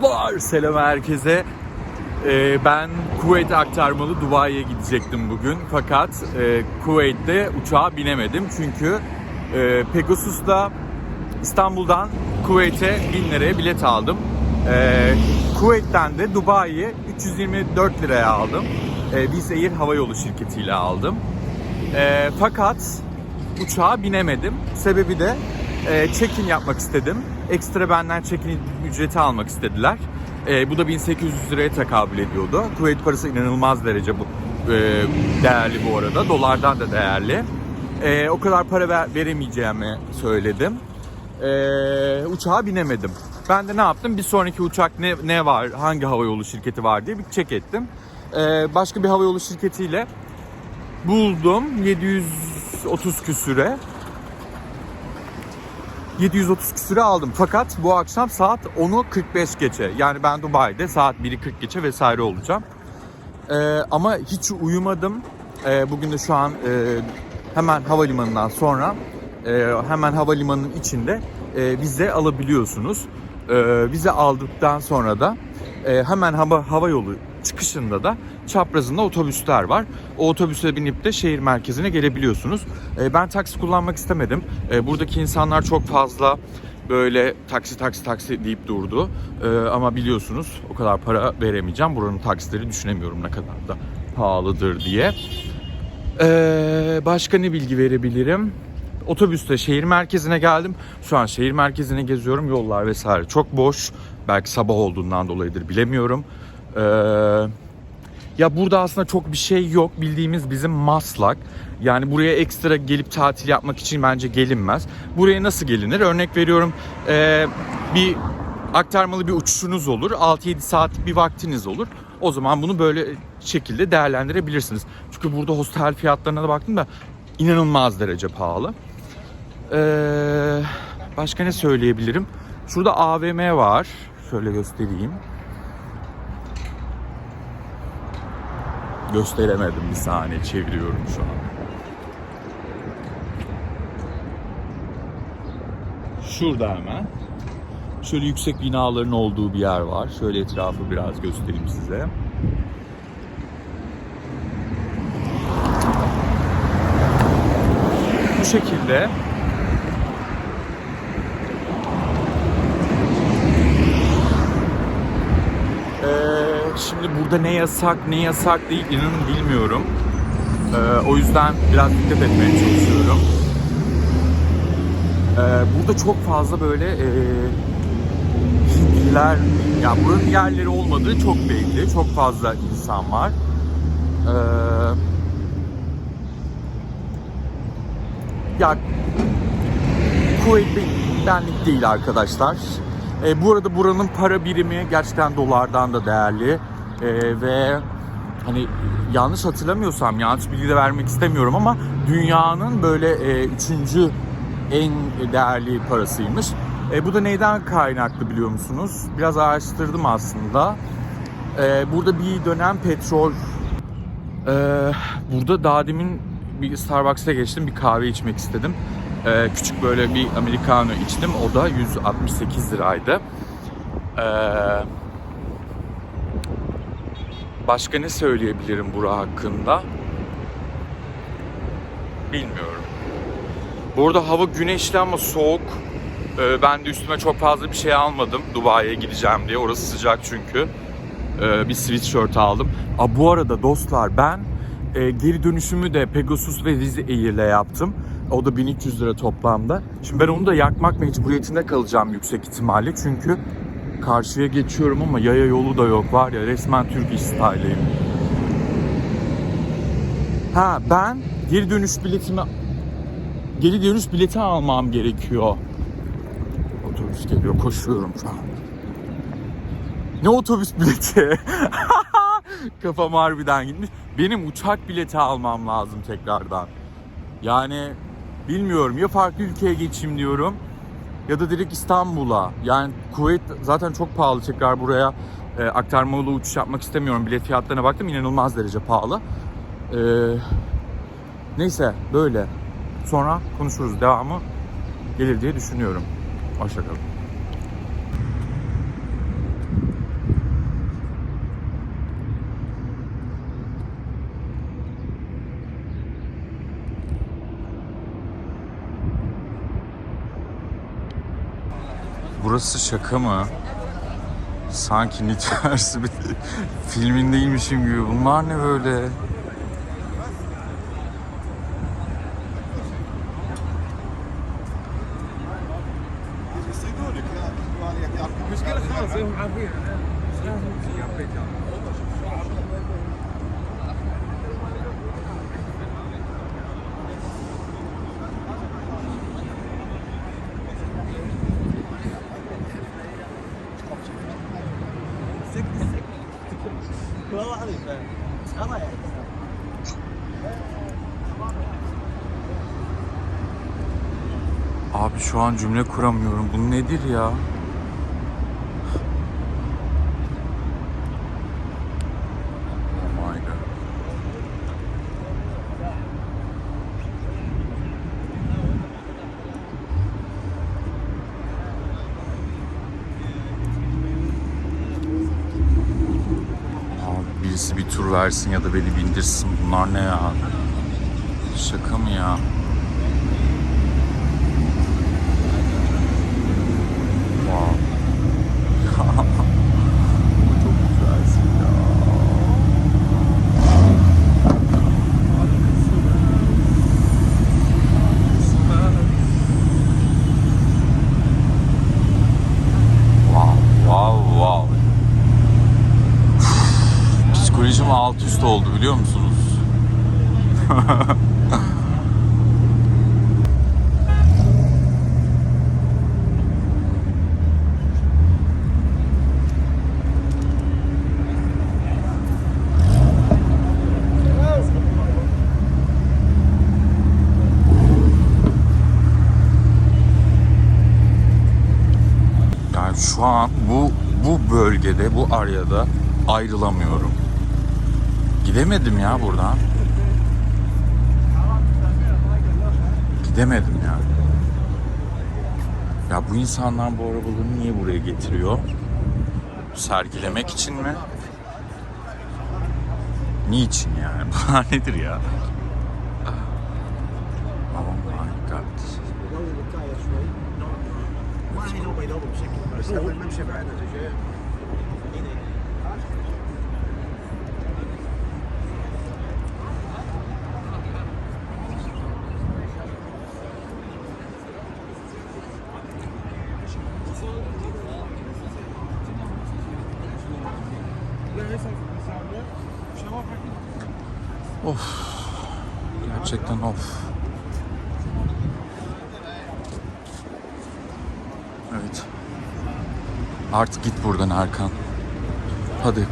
Dostlar selam herkese. Ee, ben Kuveyt'e aktarmalı Dubai'ye gidecektim bugün. Fakat e, Kuveyt'te uçağa binemedim. Çünkü e, Pegasus'ta İstanbul'dan Kuveyt'e 1000 liraya bilet aldım. E, Kuveyt'ten de Dubai'ye 324 liraya aldım. E, Wizz Air havayolu şirketiyle aldım. E, fakat uçağa binemedim. Sebebi de e, check-in yapmak istedim. Ekstra benden check-in ücreti almak istediler. E, bu da 1800 liraya tekabül ediyordu. Kuveyt parası inanılmaz derece bu e, değerli bu arada. Dolardan da değerli. E, o kadar para ver, veremeyeceğimi söyledim. E, uçağa binemedim. Ben de ne yaptım? Bir sonraki uçak ne, ne var, hangi havayolu şirketi var diye bir check ettim. E, başka bir havayolu şirketiyle buldum 730 küsüre. 730 küsüre aldım. Fakat bu akşam saat 10'u 45 geçe. Yani ben Dubai'de saat 1'i 40 geçe vesaire olacağım. Ee, ama hiç uyumadım. Ee, bugün de şu an e, hemen havalimanından sonra e, hemen havalimanının içinde e, vize alabiliyorsunuz. E, vize aldıktan sonra da e, hemen hava, hava yolu çıkışında da çaprazında otobüsler var. O otobüse binip de şehir merkezine gelebiliyorsunuz. E, ben taksi kullanmak istemedim. E, buradaki insanlar çok fazla böyle taksi taksi taksi deyip durdu. E, ama biliyorsunuz o kadar para veremeyeceğim. Buranın taksileri düşünemiyorum ne kadar da pahalıdır diye. E, başka ne bilgi verebilirim? Otobüste şehir merkezine geldim. Şu an şehir merkezine geziyorum. Yollar vesaire çok boş. Belki sabah olduğundan dolayıdır bilemiyorum. Ee, ya burada aslında çok bir şey yok. Bildiğimiz bizim Maslak. Yani buraya ekstra gelip tatil yapmak için bence gelinmez. Buraya nasıl gelinir? Örnek veriyorum ee, bir aktarmalı bir uçuşunuz olur. 6-7 saat bir vaktiniz olur. O zaman bunu böyle şekilde değerlendirebilirsiniz. Çünkü burada hostel fiyatlarına da baktım da inanılmaz derece pahalı. Ee, başka ne söyleyebilirim? Şurada AVM var. Şöyle göstereyim. Gösteremedim bir saniye çeviriyorum şu an. Şurada hemen. Şöyle yüksek binaların olduğu bir yer var. Şöyle etrafı biraz göstereyim size. Bu şekilde Ee, şimdi burada ne yasak ne yasak değil inanın bilmiyorum. Ee, o yüzden biraz dikkat etmeye çalışıyorum. Ee, burada çok fazla böyle e, Hintliler, ya buranın yerleri olmadığı çok belli. Çok fazla insan var. Ee, ya Kuveyt benlik değil arkadaşlar. E, bu arada buranın para birimi gerçekten dolardan da değerli. E, ve hani yanlış hatırlamıyorsam yanlış bilgi de vermek istemiyorum ama dünyanın böyle e, üçüncü en değerli parasıymış. E, bu da neyden kaynaklı biliyor musunuz? Biraz araştırdım aslında. E, burada bir dönem petrol e, burada daha demin bir Starbucks'a geçtim bir kahve içmek istedim. Ee, küçük böyle bir americano içtim. O da 168 liraydı. Ee, başka ne söyleyebilirim bura hakkında? Bilmiyorum. Burada hava güneşli ama soğuk. Ee, ben de üstüme çok fazla bir şey almadım Dubai'ye gideceğim diye. Orası sıcak çünkü. Ee, bir sweatshirt aldım. Aa, bu arada dostlar ben e, geri dönüşümü de Pegasus ve Wizz Air'le yaptım. O da 1300 lira toplamda. Şimdi ben onu da yakmak mecburiyetinde kalacağım yüksek ihtimalle. Çünkü karşıya geçiyorum ama yaya yolu da yok var ya resmen Türk iş style'ıyım. Ha ben geri dönüş biletimi geri dönüş bileti almam gerekiyor. Otobüs geliyor koşuyorum şu an. Ne otobüs bileti? Kafam harbiden gitmiş. Benim uçak bileti almam lazım tekrardan. Yani bilmiyorum ya farklı ülkeye geçeyim diyorum ya da direkt İstanbul'a. Yani Kuveyt zaten çok pahalı tekrar buraya e, aktarmalı uçuş yapmak istemiyorum. Bilet fiyatlarına baktım inanılmaz derece pahalı. E, neyse böyle. Sonra konuşuruz. Devamı gelir diye düşünüyorum. Hoşçakalın. Burası şaka mı? Sanki Nitversi bir filmindeymişim gibi. Bunlar ne böyle? Abi şu an cümle kuramıyorum. Bu nedir ya? Oh my god. Abi birisi bir tur versin ya da beni bindirsin. Bunlar ne ya? Şaka mı ya? Wow. Çok güzelsin ya. Wow, wow, wow. Üst oldu biliyor musunuz? Yani şu an bu bu bölgede, bu aryada ayrılamıyorum. Gidemedim ya buradan. Gidemedim ya. Ya bu insanlar bu arabaları niye buraya getiriyor? Sergilemek için mi? Niçin yani? Bunlar nedir ya? Oh my god. يضل الوقاية شوي ما ينوب ينوب بشكل بس لما نمشي بعد الرجال Gerçekten of. Evet. Artık git buradan Erkan. Hadi.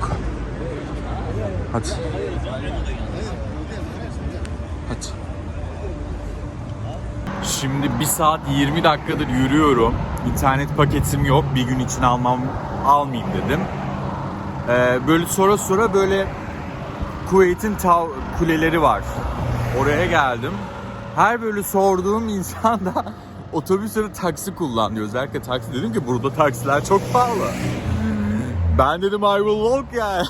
Hadi. Hadi. Şimdi bir saat 20 dakikadır yürüyorum. İnternet paketim yok. Bir gün için almam almayayım dedim. Ee, böyle sonra sonra böyle Kuveyt'in kuleleri var. Oraya geldim. Her böyle sorduğum insan da otobüs ya da taksi kullan diyor. Özellikle taksi dedim ki burada taksiler çok pahalı. Ben dedim I will walk yani.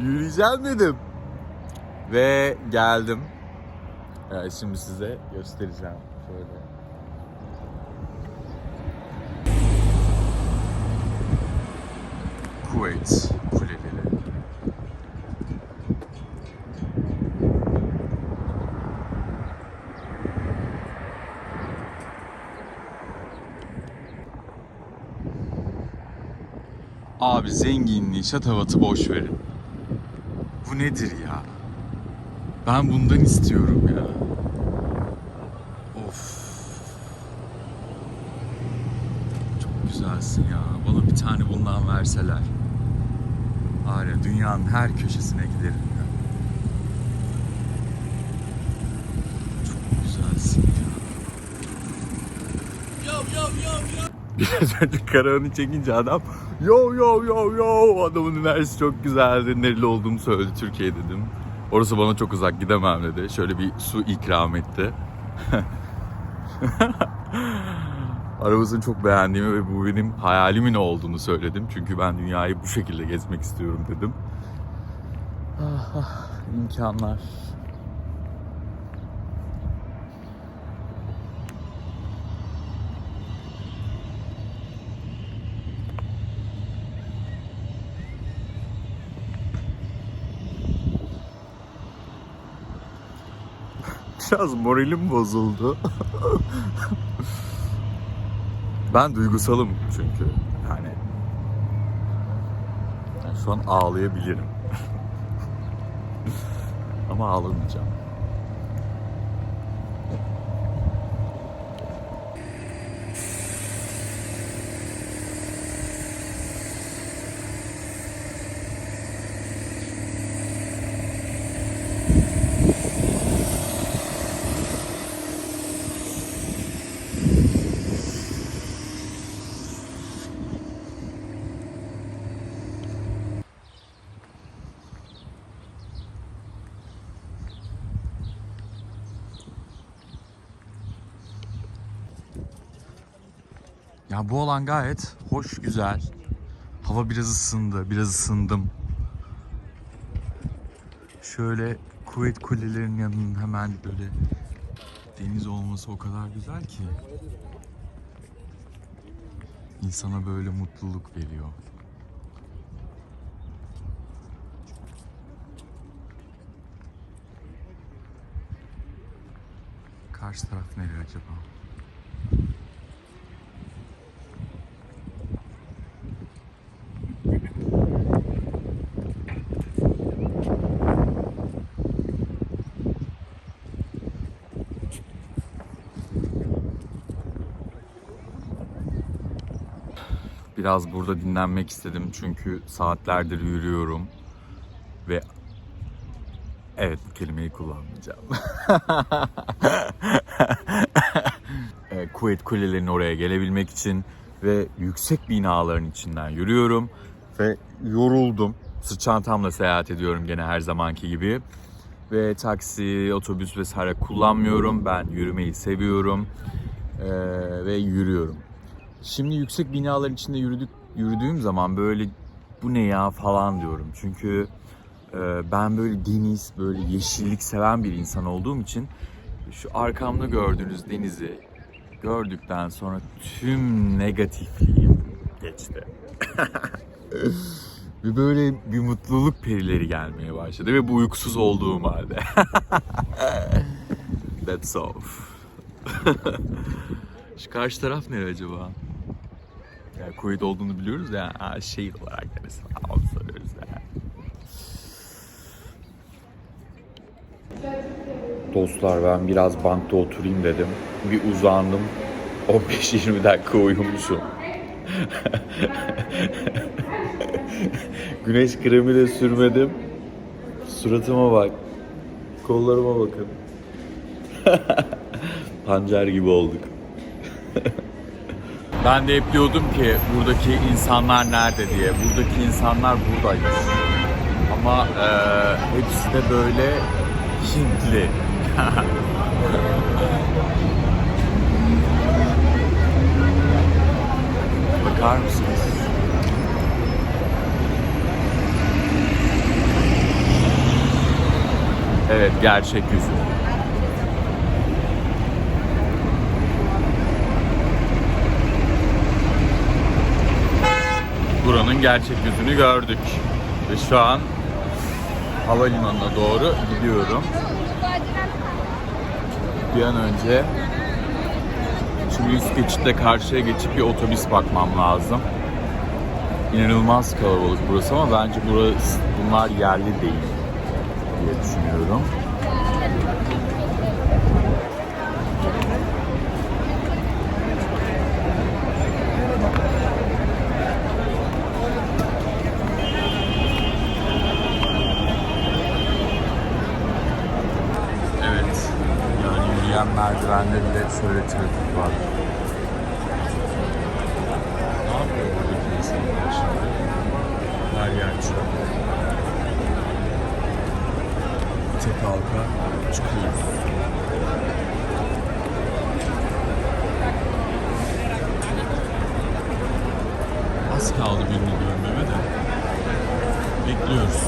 Yürüyeceğim dedim. Ve geldim. Evet, şimdi size göstereceğim. Şöyle. Kuveyt kuleleri. Abi zenginliği, şatavatı boş verin. Bu nedir ya? Ben bundan istiyorum ya. Of. Çok güzelsin ya. Bana bir tane bundan verseler. Var ya dünyanın her köşesine giderim ya. Çok güzelsin ya. Biraz önce karavanı çekince adam yo yo yo yo adamın üniversitesi çok güzeldi. Nereli olduğumu söyledi Türkiye dedim. Orası bana çok uzak gidemem dedi. Şöyle bir su ikram etti. Arabasını çok beğendiğimi ve bu benim hayalimin olduğunu söyledim. Çünkü ben dünyayı bu şekilde gezmek istiyorum dedim. Ah, ah, imkanlar. Biraz moralim bozuldu. ben duygusalım çünkü. Yani, yani şu an ağlayabilirim. Ama ağlamayacağım. Ya bu olan gayet hoş, güzel. Hava biraz ısındı, biraz ısındım. Şöyle kuvvet kulelerinin yanının hemen böyle deniz olması o kadar güzel ki. İnsana böyle mutluluk veriyor. Karşı taraf nereye acaba? Biraz burada dinlenmek istedim çünkü saatlerdir yürüyorum ve evet bu kelimeyi kullanmayacağım. E, Kuvvet kulelerinin oraya gelebilmek için ve yüksek binaların içinden yürüyorum ve yoruldum. Sırt çantamla seyahat ediyorum gene her zamanki gibi. Ve taksi, otobüs vesaire kullanmıyorum. Ben yürümeyi seviyorum E, ve yürüyorum. Şimdi yüksek binaların içinde yürüdük yürüdüğüm zaman böyle bu ne ya falan diyorum. Çünkü e, ben böyle deniz, böyle yeşillik seven bir insan olduğum için şu arkamda gördüğünüz denizi gördükten sonra tüm negatifliğim geçti. Ve böyle bir mutluluk perileri gelmeye başladı ve bu uykusuz olduğum halde. That's all. Şu karşı taraf nere acaba? Yani Kuveyt olduğunu biliyoruz ya. Ha, şehir olarak mesela onu soruyoruz ya. Dostlar ben biraz bankta oturayım dedim. Bir uzandım. 15-20 dakika uyumuşum. Güneş kremi de sürmedim. Suratıma bak. Kollarıma bakın. Pancar gibi olduk. Ben de hep diyordum ki buradaki insanlar nerede diye. Buradaki insanlar buradaymış. Ama e, hepsi de böyle Hintli. Bakar mısınız? Evet gerçek yüzü. Buranın gerçek yüzünü gördük. Ve şu an havalimanına doğru gidiyorum. Bir an önce şimdi üst geçitle karşıya geçip bir otobüs bakmam lazım. İnanılmaz kalabalık burası ama bence burası bunlar yerli değil diye düşünüyorum. Evet. Yani yürüyen merdivenlerinde şöyle trafik var. Ne yapıyor buradaki şimdi? Her yer çöp. Tek halka çıkıyoruz. Az kaldı birini görmeme de. Bekliyoruz.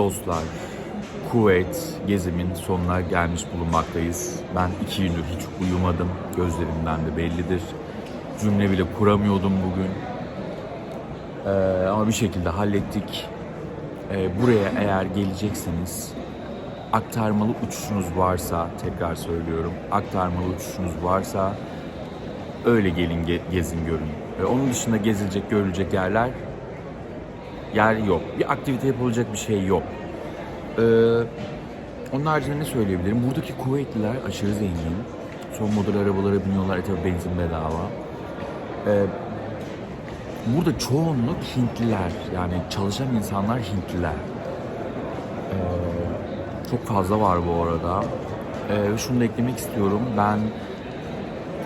Dostlar, Kuveyt gezimin sonuna gelmiş bulunmaktayız. Ben iki gündür hiç uyumadım. Gözlerimden de bellidir. Cümle bile kuramıyordum bugün. Ee, ama bir şekilde hallettik. Ee, buraya eğer gelecekseniz aktarmalı uçuşunuz varsa tekrar söylüyorum aktarmalı uçuşunuz varsa öyle gelin ge- gezin görün. Ee, onun dışında gezilecek görülecek yerler yer yok. Bir aktivite yapılacak bir şey yok. Ee, onun haricinde ne söyleyebilirim? Buradaki Kuveytliler aşırı zengin. Son model arabalara biniyorlar. E tabi benzin bedava. Ee, burada çoğunluk Hintliler. Yani çalışan insanlar Hintliler. Ee, çok fazla var bu arada. Ee, şunu da eklemek istiyorum. Ben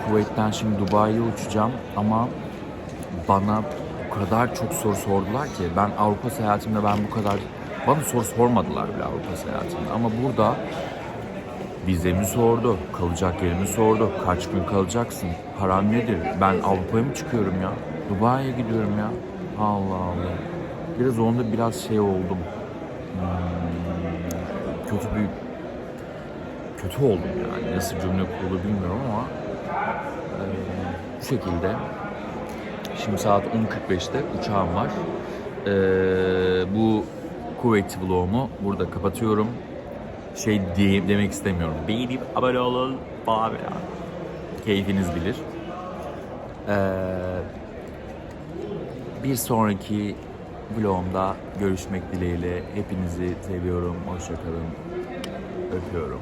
Kuveyt'ten şimdi Dubai'ye uçacağım ama bana o kadar çok soru sordular ki ben Avrupa seyahatimde ben bu kadar bana soru sormadılar bile Avrupa seyahatimde. Ama burada vizemi sordu, kalacak yerimi sordu, kaç gün kalacaksın, paran nedir, ben Avrupa'ya mı çıkıyorum ya, Dubai'ye gidiyorum ya, Allah Allah. Biraz onda biraz şey oldum, Hmm, kötü bir, kötü oldum yani, nasıl cümle kurulu bilmiyorum ama bu şekilde Şimdi saat 10.45'te uçağım var. Ee, bu Kuveyt vlogumu burada kapatıyorum. Şey diye demek istemiyorum. Beğenip abone olun ya. Keyfiniz bilir. Ee, bir sonraki vlogumda görüşmek dileğiyle. Hepinizi seviyorum. Hoşçakalın. Öpüyorum.